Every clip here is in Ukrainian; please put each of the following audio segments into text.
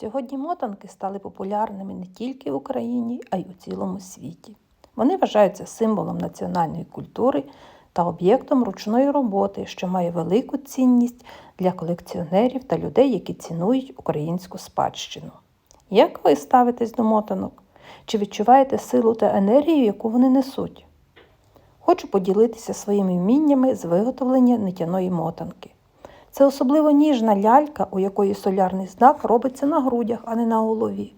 Сьогодні мотанки стали популярними не тільки в Україні, а й у цілому світі. Вони вважаються символом національної культури та об'єктом ручної роботи, що має велику цінність для колекціонерів та людей, які цінують українську спадщину. Як ви ставитесь до мотанок? Чи відчуваєте силу та енергію, яку вони несуть? Хочу поділитися своїми вміннями з виготовлення нитяної мотанки. Це особливо ніжна лялька, у якої солярний знак робиться на грудях, а не на голові.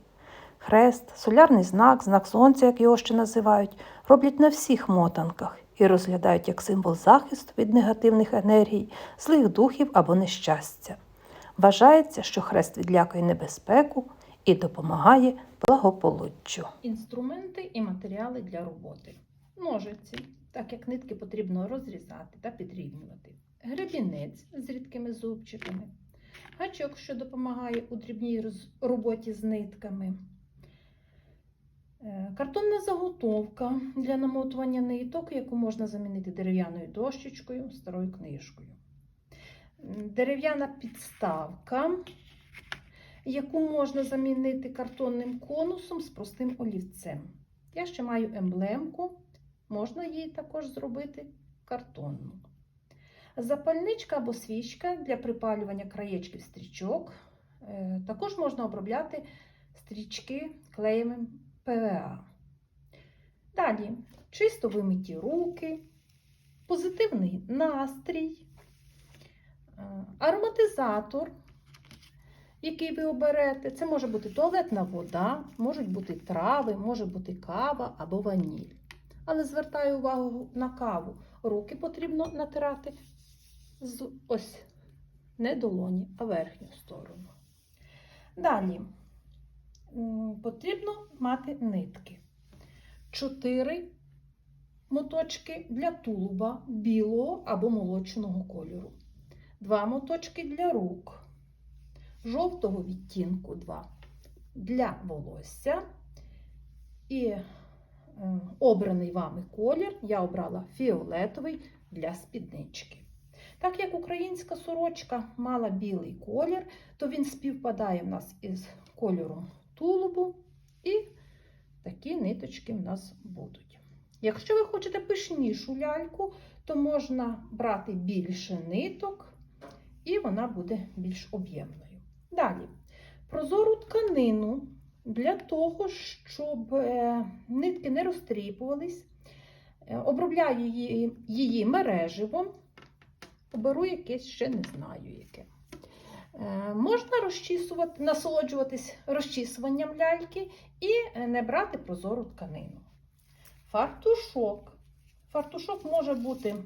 Хрест, солярний знак, знак сонця, як його ще називають, роблять на всіх мотанках і розглядають як символ захисту від негативних енергій, злих духів або нещастя. Вважається, що хрест відлякує небезпеку і допомагає благополуччю. Інструменти і матеріали для роботи. Ножиці, так як нитки потрібно розрізати та підрівнювати. Гребінець з рідкими зубчиками. Гачок, що допомагає у дрібній роботі з нитками. Е, Картонна заготовка для намотування ниток, яку можна замінити дерев'яною дощечкою, старою книжкою. Дерев'яна підставка, яку можна замінити картонним конусом з простим олівцем. Я ще маю емблемку, можна її також зробити картонну. Запальничка або свічка для припалювання краєчків стрічок. Е, Також можна обробляти стрічки клеєм ПВА. Далі чисто вимиті руки, позитивний настрій, е, ароматизатор, який ви оберете. Це може бути туалетна вода, можуть бути трави, може бути кава або ваніль. Але звертаю увагу на каву. Руки потрібно натирати з ось не долоні, а верхню сторону. Далі потрібно мати нитки. Чотири моточки для тулуба білого або молочного кольору. Два моточки для рук, жовтого відтінку два для волосся. І обраний вами колір я обрала фіолетовий для спіднички. Так як українська сорочка мала білий колір, то він співпадає в нас із кольором тулубу, і такі ниточки в нас будуть. Якщо ви хочете пишнішу ляльку, то можна брати більше ниток, і вона буде більш об'ємною. Далі, прозору тканину для того, щоб е, нитки не розтріпувались, е, обробляю її, її мереживом. Оберу якесь ще не знаю яке. Е, Можна розчісувати, насолоджуватись розчісуванням ляльки і не брати прозору тканину. Фартушок. Фартушок може бути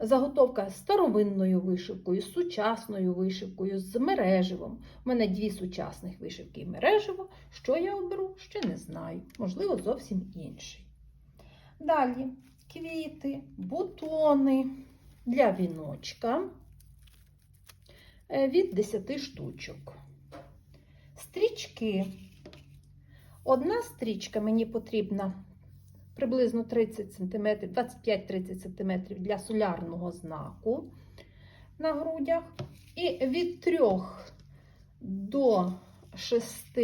заготовка з старовинною вишивкою, з сучасною вишивкою, з мереживом. У мене дві сучасних вишивки і мереживо. Що я оберу, ще не знаю. Можливо, зовсім інший. Далі квіти, бутони для віночка е, від 10 штучок. Стрічки. Одна стрічка мені потрібна приблизно 30 см, 25-30 см для солярного знаку на грудях. І від 3 до 6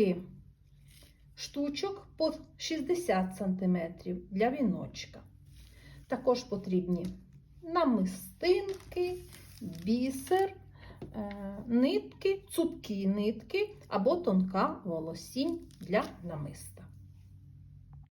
штучок по 60 см для віночка. Також потрібні намистинки, бісер, е, нитки, цупкі нитки або тонка волосінь для намиста.